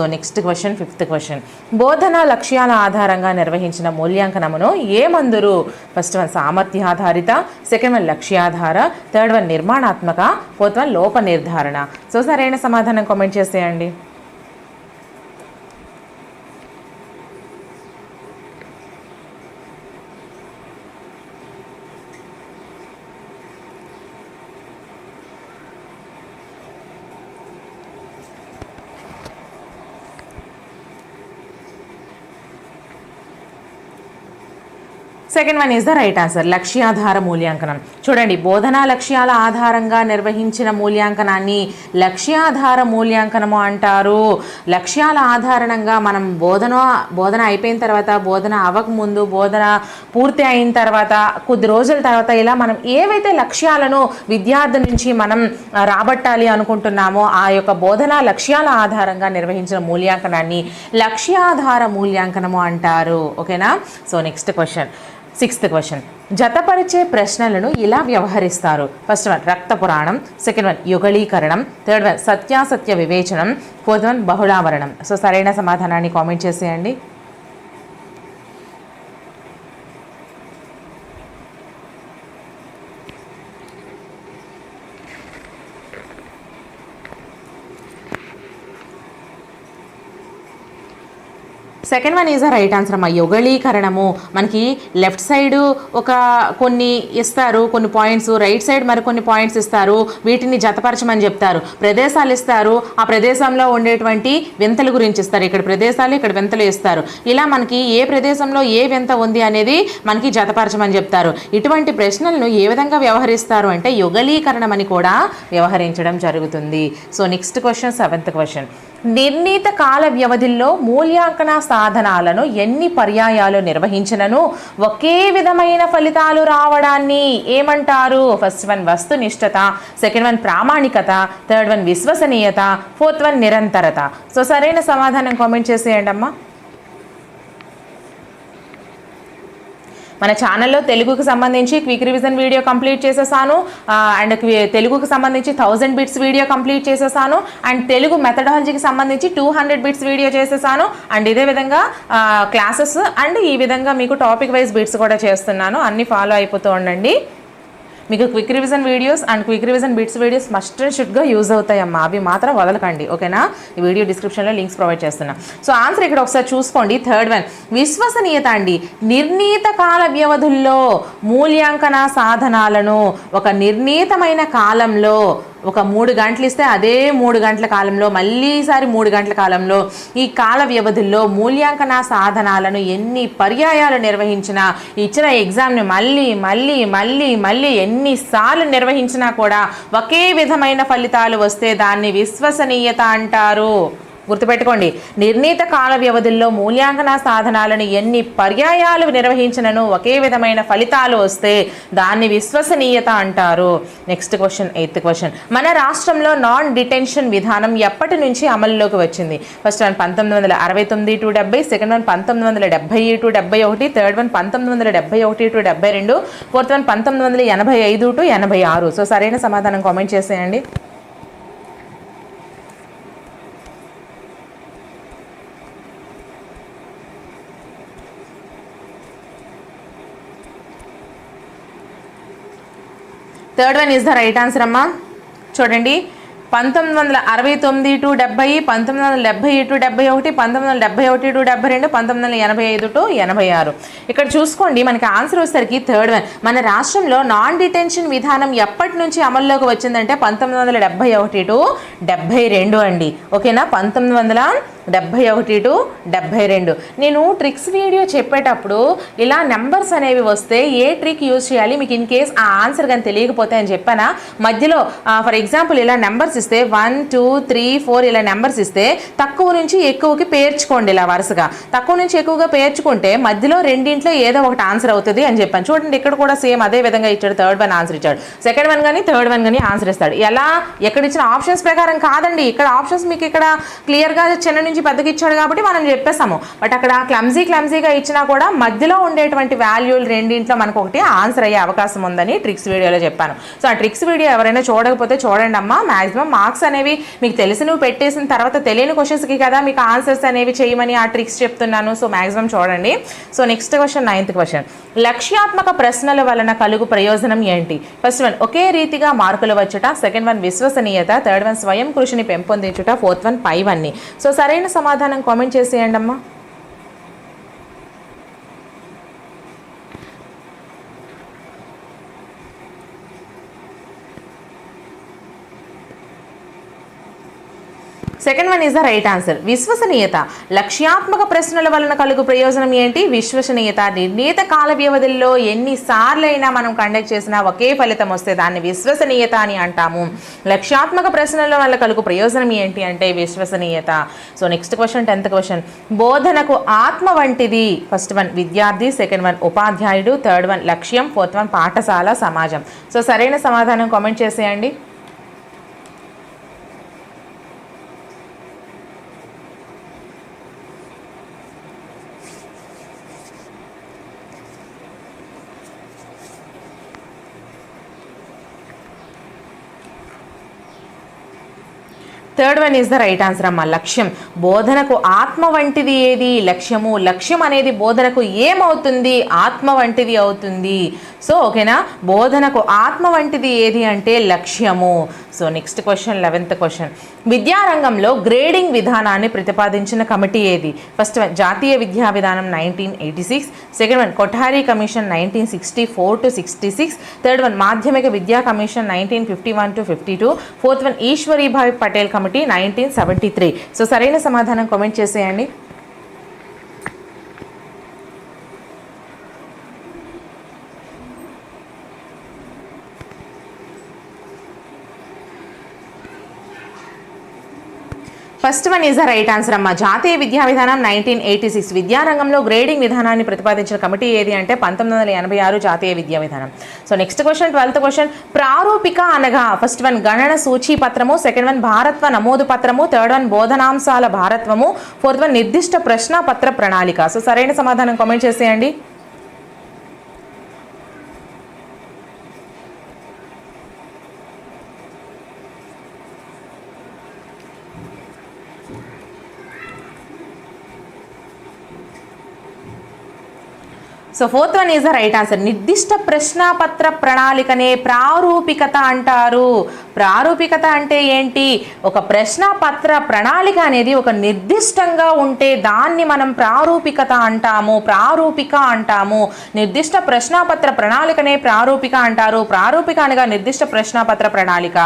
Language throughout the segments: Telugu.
So next question fifth question బోధన లక్ష్యాల ఆధారంగా నిర్వహించిన మూల్యాంకనమును ఏమందురు ఫస్ట్ వన్ సామర్థ్యాధారిత సెకండ్ వన్ లక్ష్యాధార థర్డ్ వన్ నిర్మాణాత్మక ఫోర్త్ వన్ లోప నిర్ధారణ సో సరైన సమాధానం కామెంట్ చేసేయండి. Second one is the right answer. లక్ష్యాధార మూల్యాంకనం. చూడండి బోధనా లక్ష్యాల ఆధారంగా నిర్వహించిన మూల్యాంకనాన్ని లక్ష్యాధార మూల్యాంకనము అంటారు. లక్ష్యాల ఆధారంగా మనం బోధన బోధన అయిపోయిన తర్వాత బోధన అవ్వకముందు బోధన పూర్తి అయిన తర్వాత కొద్ది రోజుల తర్వాత ఇలా మనం ఏవైతే లక్ష్యాలను విద్యార్థి నుంచి మనం రాబట్టాలి అనుకుంటున్నామో ఆ యొక్క బోధన లక్ష్యాల ఆధారంగా నిర్వహించిన మూల్యాంకనాన్ని లక్ష్యాధార మూల్యాంకనము అంటారు. ఓకేనా? So next question. Sixth question జతపరిచే ప్రశ్నలను ఇలా వ్యవహరిస్తారు. ఫస్ట్ వన్ రక్త పురాణం. సెకండ్ వన్ యుగళీకరణం. థర్డ్ వన్ సత్యాసత్య వివేచనం. ఫోర్త్ వన్ బహుళావరణం. సో సరైన సమాధానాన్ని కామెంట్ చేసేయండి. Second one is the right answer అమ్మా యుగళీకరణము. మనకి లెఫ్ట్ సైడ్ ఒక కొన్ని ఇస్తారు కొన్ని పాయింట్స్ రైట్ సైడ్ మరికొన్ని పాయింట్స్ ఇస్తారు. వీటిని జతపరచమని చెప్తారు. ప్రదేశాలు ఇస్తారు. ఆ ప్రదేశంలో ఉండేటువంటి వింతల గురించి ఇస్తారు. ఇక్కడ ప్రదేశాలు ఇక్కడ వింతలు ఇస్తారు. ఇలా మనకి ఏ ప్రదేశంలో ఏ వింత ఉంది అనేది మనకి జతపరచమని చెప్తారు. ఇటువంటి ప్రశ్నలను ఏ విధంగా వ్యవహరిస్తారు అంటే యుగళీకరణం అని కూడా వ్యవహరించడం జరుగుతుంది. So next question seventh question నిర్ణీత కాల వ్యవధిలో మూల్యాంకన సాధనాలను ఎన్ని పర్యాయాలు నిర్వహించినను ఒకే విధమైన ఫలితాలు రావడాన్ని ఏమంటారు? ఫస్ట్ వన్ వస్తునిష్టత సెకండ్ వన్ ప్రామాణికత థర్డ్ వన్ విశ్వసనీయత ఫోర్త్ వన్ నిరంతరత. సో సరైన సమాధానం కామెంట్ చేసేయండి అమ్మా మన ఛానల్లో తెలుగుకి సంబంధించి క్విక్ రివిజన్ వీడియో కంప్లీట్ చేసేసాను. అండ్ తెలుగుకి సంబంధించి థౌజండ్ బిట్స్ వీడియో కంప్లీట్ చేసేసాను. అండ్ తెలుగు మెథడాలజీకి సంబంధించి టూ హండ్రెడ్ బిట్స్ వీడియో చేసేసాను. అండ్ ఇదే విధంగా క్లాసెస్ అండ్ ఈ విధంగా మీకు టాపిక్ వైజ్ బిట్స్ కూడా చేస్తున్నాను. అన్ని ఫాలో అయిపోతూ ఉండండి. మీకు quick revision videos and quick revision bits videos must and షుడ్గా use అవుతాయమ్మా. అవి మాత్రం వదలకండి ఓకేనా? ఈ వీడియో డిస్క్రిప్షన్లో లింక్స్ ప్రొవైడ్ చేస్తున్నా. సో ఆన్సర్ ఇక్కడ ఒకసారి చూసుకోండి. థర్డ్ వన్ విశ్వసనీయత అండి. నిర్ణీత కాల వ్యవధుల్లో మూల్యాంకన సాధనాలను ఒక నిర్ణీతమైన కాలంలో ఒక మూడు గంటలు ఇస్తే అదే మూడు గంటల కాలంలో మళ్ళీసారి మూడు గంటల కాలంలో ఈ కాల వ్యవధుల్లో మూల్యాంకన సాధనాలను ఎన్ని పర్యాయాలు నిర్వహించినా ఇచ్చిన ఎగ్జామ్ని మళ్ళీ మళ్ళీ మళ్ళీ మళ్ళీ ఎన్నిసార్లు నిర్వహించినా కూడా ఒకే విధమైన ఫలితాలు వస్తే దాన్ని విశ్వసనీయత అంటారు. గుర్తుపెట్టుకోండి నిర్ణీత కాల వ్యవధుల్లో మూల్యాంకన సాధనాలను ఎన్ని పర్యాయాలు నిర్వహించినను ఒకే విధమైన ఫలితాలు వస్తే దాన్ని విశ్వసనీయత అంటారు. నెక్స్ట్ క్వశ్చన్ ఎయిత్ క్వశ్చన్ మన రాష్ట్రంలో నాన్ డిటెన్షన్ విధానం ఎప్పటి నుంచి అమలులోకి వచ్చింది? ఫస్ట్ వన్ పంతొమ్మిది వందల అరవై తొమ్మిది టు డెబ్బై సెకండ్ వన్ పంతొమ్మిది వందల డెబ్బై టు డెబ్బై ఒకటి థర్డ్ వన్ పంతొమ్మిది వందల డెబ్బై ఒకటి టు డెబ్బై రెండు ఫోర్త్ వన్ పంతొమ్మిది వందల ఎనభై ఐదు టు ఎనభై ఆరు. సో సరైన సమాధానం కామెంట్ చేసేయండి. Third one is the right answer అమ్మా. చూడండి. పంతొమ్మిది వందల అరవై తొమ్మిది టు డెబ్బై పంతొమ్మిది వందల డెబ్బై టు డెబ్బై ఒకటి పంతొమ్మిది వందల డెబ్బై ఒకటి టు డెబ్బై రెండు పంతొమ్మిది వందల ఎనభై ఐదు టు ఎనభై ఆరు. ఇక్కడ చూసుకోండి మనకి ఆన్సర్ వచ్చేసరికి థర్డ్ వన్ మన రాష్ట్రంలో నాన్ డిటెన్షన్ విధానం ఎప్పటి నుంచి అమల్లోకి వచ్చిందంటే పంతొమ్మిది వందల డెబ్బై ఒకటి టు డెబ్బై రెండు అండి. ఓకేనా? పంతొమ్మిది వందల డెబ్బై ఒకటి టు డెబ్బై రెండు. నేను ట్రిక్స్ వీడియో చెప్పేటప్పుడు ఇలా నెంబర్స్ అనేవి వస్తే ఏ ట్రిక్ యూజ్ చేయాలి మీకు ఇన్ కేస్ ఆ ఆన్సర్ కానీ తెలియకపోతే అని చెప్పానా? మధ్యలో ఫర్ ఎగ్జాంపుల్ ఇలా నెంబర్స్ ఇస్తే వన్ టూ త్రీ ఫోర్ ఇలా నెంబర్స్ ఇస్తే తక్కువ నుంచి ఎక్కువకి పేర్చుకోండి ఇలా వరుసగా. తక్కువ నుంచి ఎక్కువగా పేర్చుకుంటే మధ్యలో రెండింట్లో ఏదో ఒకటి ఆన్సర్ అవుతుంది అని చెప్పాను. చూడండి ఇక్కడ కూడా సేమ్ అదే విధంగా ఇచ్చాడు. థర్డ్ వన్ ఆన్సర్ ఇచ్చాడు. సెకండ్ వన్ కానీ థర్డ్ వన్ కానీ ఆన్సర్ ఇస్తాడు. ఎలా? ఎక్కడ ఇచ్చిన ఆప్షన్స్ ప్రకారం కాదండి. ఇక్కడ ఆప్షన్స్ మీకు ఇక్కడ క్లియర్గా చిన్న నుంచి నుంచి పెద్దగా ఇచ్చాడు కాబట్టి మనం చెప్పేసాము బట్ అక్కడ క్లమ్జీ క్లమ్జీగా ఇచ్చినా కూడా మధ్యలో ఉండేటువంటి వాల్యూలు రెండింట్లో మనకు ఒకటి ఆన్సర్ అయ్యే అవకాశం ఉందని ట్రిక్స్ వీడియోలో చెప్పాను. సో ఆ ట్రిక్స్ వీడియో ఎవరైనా చూడకపోతే చూడండి అమ్మా మాక్సిమం మార్క్స్ అనేవి మీకు తెలిసి నువ్వు పెట్టేసిన తర్వాత తెలియని క్వశ్చన్స్కి కదా మీకు ఆన్సర్స్ అనేవి చేయమని ఆ ట్రిక్స్ చెప్తున్నాను. సో మాక్సిమం చూడండి. So next question ninth question లక్ష్యాత్మక ప్రశ్నల వలన కలుగు ప్రయోజనం ఏంటి? ఫస్ట్ వన్ ఒకే రీతిగా మార్కులు వచ్చుట సెకండ్ వన్ విశ్వసనీయత థర్డ్ వన్ స్వయం కృషిని పెంపొందించుట ఫోర్త్ వన్ పైవన్నీ సో సరైన సమాధానం కామెంట్ చేసేయండి అమ్మా second one is the right answer. విశ్వసనీయత. లక్ష్యాత్మక ప్రశ్నల వలన కలుగు ప్రయోజనం ఏంటి? విశ్వసనీయత. నిర్ణీత కాల వ్యవధిలో ఎన్నిసార్లైనా మనం కండక్ట్ చేసినా ఒకే ఫలితం వస్తే దాన్ని విశ్వసనీయత అని అంటాము. లక్ష్యాత్మక ప్రశ్నల వల్ల కలుగు ప్రయోజనం ఏంటి అంటే విశ్వసనీయత. So next question tenth question బోధనకు ఆత్మ వంటిది. ఫస్ట్ వన్ విద్యార్థి. సెకండ్ వన్ ఉపాధ్యాయుడు. థర్డ్ వన్ లక్ష్యం. ఫోర్త్ వన్ పాఠశాల సమాజం. సో సరైన సమాధానం కామెంట్ చేసేయండి. Third one is the right answer అమ్మ. లక్ష్యం. బోధనకు ఆత్మ వంటిది ఏది? లక్ష్యము. లక్ష్యం అనేది బోధనకు ఏమవుతుంది? ఆత్మ వంటిది అవుతుంది. సో ఓకేనా? బోధనకు ఆత్మ వంటిది ఏది అంటే లక్ష్యము. So next question eleventh question విద్యారంగంలో గ్రేడింగ్ విధానాన్ని ప్రతిపాదించిన కమిటీ ఏది? ఫస్ట్ వన్ జాతీయ విద్యా విధానం nineteen eighty six second one Kothari commission nineteen sixty four to sixty six third one మాధ్యమిక విద్యా commission nineteen fifty one to fifty two fourth one Ishwarbhai Patel committee nineteen seventy three so సరైన సమాధానం కామెంట్ చేసేయండి. First one is the right answer అమ్మ. జాతీయ విద్యా విధానం నైన్టీన్ ఎయిటీ సిక్స్. విద్యారంగంలో గ్రేడింగ్ విధానాన్ని ప్రతిపాదించిన కమిటీ ఏది అంటే పంతొమ్మిది వందల ఎనభై ఆరు జాతీయ విద్యా విధానం. So next question twelfth question. ప్రారూపిక అనగా ఫస్ట్ వన్ గణన సూచీ పత్రము సెకండ్ వన్ భారత్వ నమోదు పత్రము థర్డ్ వన్ బోధనాంశాల భారత్వము ఫోర్త్ వన్ నిర్దిష్ట ప్రశ్న పత్ర ప్రణాళిక. సో సరైన సమాధానం కామెంట్ చేసేయండి. So fourth one is the right answer నిర్దిష్ట ప్రశ్నపత్ర ప్రణాళికనే ప్రారూపికత అంటారు ప్రారూపికత అంటే ఏంటి? ఒక ప్రశ్న పత్ర ప్రణాళిక అనేది ఒక నిర్దిష్టంగా ఉంటే దాన్ని మనం ప్రారూపికత అంటాము ప్రారూపిక అంటాము. నిర్దిష్ట ప్రశ్నాపత్ర ప్రణాళికనే ప్రారూపిక అంటారు. ప్రారూపిక అనగా నిర్దిష్ట ప్రశ్నాపత్ర ప్రణాళిక.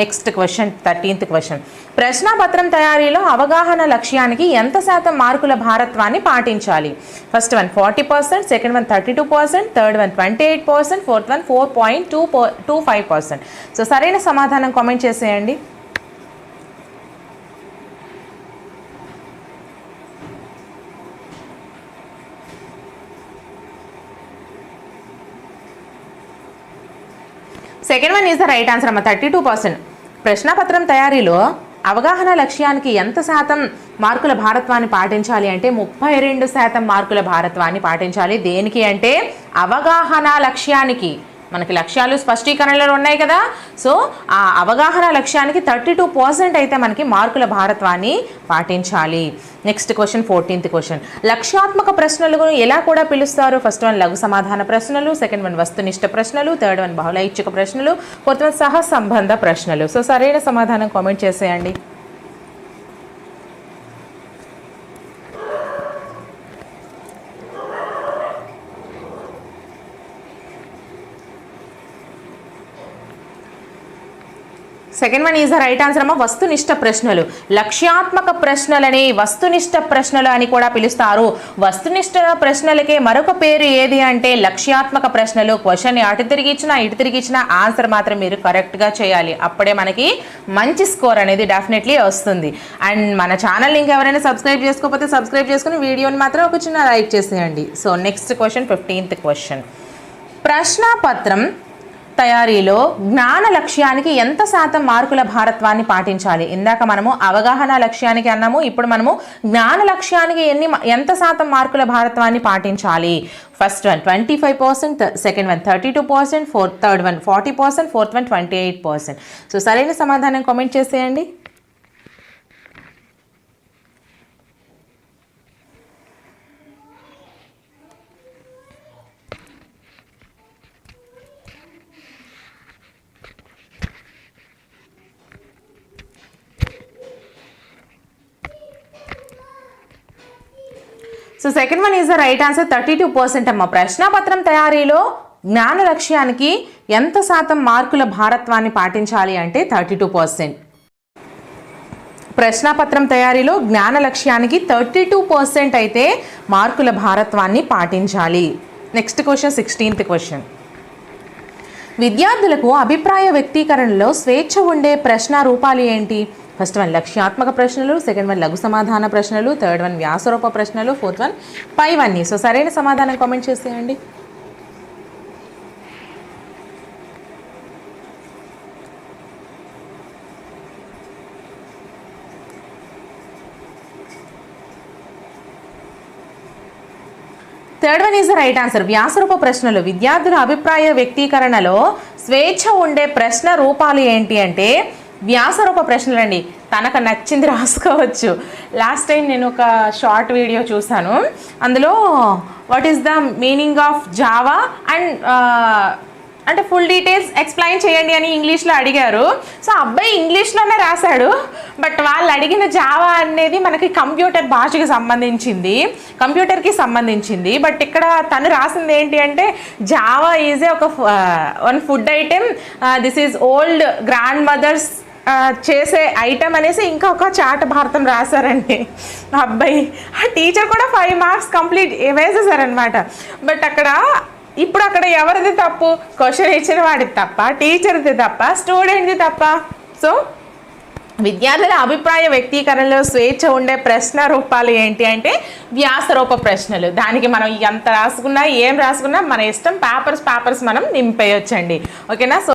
నెక్స్ట్ క్వశ్చన్ థర్టీన్త్ క్వశ్చన్ ప్రశ్నాపత్రం తయారీలో అవగాహన లక్ష్యానికి ఎంత శాతం మార్కుల భారత్వాన్ని పాటించాలి? First one forty percent second one thirty two percent third one twenty eight percent fourth one four point two two five percent so సరైన సమాధానం కామెంట్ చేసేయండి. Second one is the right answer అమ్మ థర్టీ టూ పర్సెంట్ ప్రశ్నపత్రం తయారీలో అవగాహన లక్ష్యానికి ఎంత శాతం మార్కుల భారత్వాన్ని పాటించాలి అంటే ముప్పై రెండు శాతం మార్కుల భారత్వాన్ని పాటించాలి. దేనికి అంటే అవగాహన లక్ష్యానికి. మనకి లక్ష్యాలు స్పష్టీకరణలు ఉన్నాయి కదా. సో ఆ అవగాహన లక్ష్యానికి థర్టీ టూ పర్సెంట్ అయితే మనకి మార్కుల భారత్వాన్ని పాటించాలి. నెక్స్ట్ క్వశ్చన్ ఫోర్టీన్త్ క్వశ్చన్ లక్ష్యాత్మక ప్రశ్నలను ఎలా కూడా పిలుస్తారు? ఫస్ట్ వన్ లఘు సమాధాన ప్రశ్నలు. సెకండ్ వన్ వస్తునిష్ట ప్రశ్నలు. థర్డ్ వన్ బహుళ ఇచ్చుక ప్రశ్నలు. ఫోర్త్ వన్ సహసంబంధ ప్రశ్నలు. సో సరైన సమాధానం కామెంట్ చేసేయండి. Second one is the right answer అమ్మ వస్తునిష్ట ప్రశ్నలు. లక్ష్యాత్మక ప్రశ్నలని వస్తునిష్ట ప్రశ్నలు అని కూడా పిలుస్తారు. వస్తునిష్ట ప్రశ్నలకే మరొక పేరు ఏది అంటే లక్ష్యాత్మక ప్రశ్నలు. క్వశ్చన్ అటు తిరిగి ఇచ్చినా ఇటు తిరిగి ఇచ్చినా ఆన్సర్ మాత్రం మీరు కరెక్ట్గా చేయాలి. అప్పుడే మనకి మంచి స్కోర్ అనేది డెఫినెట్లీ వస్తుంది. అండ్ మన ఛానల్ ఇంకా ఎవరైనా సబ్స్క్రైబ్ చేసుకోకపోతే సబ్స్క్రైబ్ చేసుకుని వీడియోని మాత్రం ఒక చిన్న లైక్ చేసేయండి. So next question fifteenth question ప్రశ్నపత్రం తయారీలో జ్ఞాన లక్ష్యానికి ఎంత శాతం మార్కుల భారత్వాన్ని పాటించాలి? ఇందాక మనము అవగాహన లక్ష్యానికి అన్నాము ఇప్పుడు మనము జ్ఞాన లక్ష్యానికి ఎన్ని ఎంత శాతం మార్కుల భారత్వాన్ని పాటించాలి? First one twenty five percent second one thirty two percent fourth third one forty percent fourth one twenty eight percent. So సరైన సమాధానం కామెంట్ చేసేయండి. So second one is the right answer thirty two percent అమ్మ. ప్రశ్నాపత్రం తయారీలో జ్ఞాన లక్ష్యానికి ఎంత శాతం మార్కుల భారత్వాన్ని పాటించాలి అంటే థర్టీ టూ పర్సెంట్ ప్రశ్నాపత్రం తయారీలో జ్ఞాన లక్ష్యానికి థర్టీ టూ పర్సెంట్ అయితే మార్కుల భారత్వాన్ని పాటించాలి. నెక్స్ట్ క్వశ్చన్ సిక్స్టీన్త్ క్వశ్చన్ విద్యార్థులకు అభిప్రాయ వ్యక్తీకరణలో స్వేచ్ఛ ఉండే ప్రశ్న రూపాలు ఏంటి? ఫస్ట్ వన్ లక్ష్యాత్మక ప్రశ్నలు సెకండ్ వన్ లఘు సమాధాన ప్రశ్నలు థర్డ్ వన్ వ్యాసరూప ప్రశ్నలు ఫోర్త్ వన్ పైవన్నీ సో సరైన సమాధానం కామెంట్ చేసేయండి. Third one is the right answer. వ్యాసరూప ప్రశ్నలు. విద్యార్థుల అభిప్రాయ వ్యక్తీకరణలో స్వేచ్ఛ ఉండే ప్రశ్న రూపాలు ఏంటి అంటే వ్యాసరూప ప్రశ్నలండి. తనకు నచ్చింది రాసుకోవచ్చు. లాస్ట్ టైం నేను ఒక షార్ట్ వీడియో చూశాను. అందులో what is the meaning of java and అంటే ఫుల్ డీటెయిల్స్ ఎక్స్ప్లెయిన్ చేయండి అని ఇంగ్లీష్లో అడిగారు. సో అబ్బాయి ఇంగ్లీష్లోనే రాశాడు. బట్ వాళ్ళు అడిగిన జావా అనేది మనకి కంప్యూటర్ భాషకి సంబంధించింది. కంప్యూటర్కి సంబంధించింది. బట్ ఇక్కడ తను రాసింది ఏంటి అంటే జావా ఈజ్ ఏ ఒక one food item this is old grandmothers చేసే ఐటమ్ అనేసి ఇంకా ఒక చాట భారతం రాశారండి. అబ్బాయి ఆ టీచర్ కూడా ఫైవ్ మార్క్స్ కంప్లీట్ వేసేసారనమాట బట్ అక్కడ ఇప్పుడు అక్కడ ఎవరిది తప్పు? క్వశ్చన్ ఇచ్చిన వాడిది తప్ప టీచర్ది తప్ప స్టూడెంట్ది తప్ప. సో విద్యార్థుల అభిప్రాయ వ్యక్తీకరణలో స్వేచ్ఛ ఉండే ప్రశ్న రూపాలు ఏంటి అంటే వ్యాసరూప ప్రశ్నలు. దానికి మనం ఎంత రాసుకున్నా ఏం రాసుకున్నా మన ఇష్టం పేపర్స్ పేపర్స్ మనం నింపేయొచ్చండి. ఓకేనా సో